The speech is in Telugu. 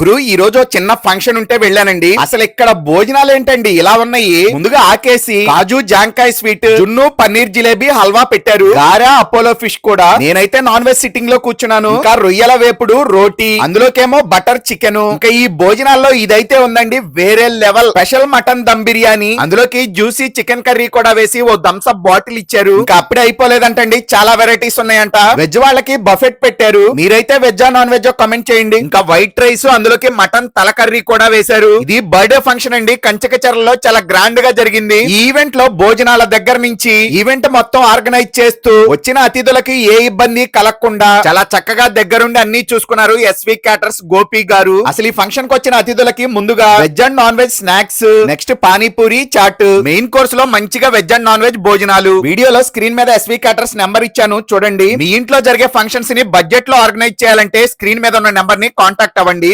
గురు ఈ రోజు చిన్న ఫంక్షన్ ఉంటే వెళ్ళానండి. అసలు ఇక్కడ భోజనాలు ఏంటండి? ఇలా ఉన్నాయి. ముందుగా ఆకేసి కాజు జాంకాయ స్వీట్ జున్ను పన్నీర్ జిలేబీ హల్వా పెట్టారు. గారా అపోలో ఫిష్ కూడా. నేనైతే నాన్ వెజ్ సిట్టింగ్లో కూర్చున్నాను. ఇంకా రొయ్యల వేపుడు రోటీ అందులోకేమో బటర్ చికెన్. ఇంకా ఈ భోజనాల్లో ఇదైతే ఉందండి వేరే level. Special mutton dum biryani. అందులోకి జ్యూసీ చికెన్ కర్రీ కూడా వేసి ఓ థమ్స్ అప్ బాటిల్ ఇచ్చారు. ఇంకా అప్పుడే అయిపోలేదంటండి చాలా వెరైటీస్ ఉన్నాయంట. వెజ్ వాళ్ళకి బఫెట్ పెట్టారు. మీరైతే వెజ్ నాన్ వెజ్ కమెంట్ చేయండి. ఇంకా వైట్ రైస్ అందులోకి మటన్ తల కర్రీ కూడా వేశారు. ఇది బర్త్డే ఫంక్షన్ అండి. కంచకచర్లలో చాలా గ్రాండ్గా జరిగింది. ఈ ఈవెంట్లో భోజనాల దగ్గర నుంచి ఈవెంట్ మొత్తం ఆర్గనైజ్ చేస్తూ వచ్చిన అతిథులకి ఏ ఇబ్బంది కలగకుండా చాలా చక్కగా దగ్గరుండి అన్ని చూసుకున్నారు ఎస్వి క్యాటర్స్ గోపి గారు. అసలు ఈ ఫంక్షన్కి వచ్చిన అతిథులకి ముందుగా veg and non veg snacks next panipuri chaat main కోర్స్లో మంచిగా వెజ్ అండ్ నాన్ వెజ్ భోజనాలు. వీడియోలో స్క్రీన్ మీద ఎస్వి క్యాటర్స్ నెంబర్ ఇచ్చాను చూడండి. మీ ఇంట్లో జరిగే ఫంక్షన్స్ని బడ్జెట్లో ఆర్గనైజ్ చేయాలంటే స్క్రీన్ మీద ఉన్న నెంబర్ని కాంటాక్ట్ అవ్వండి.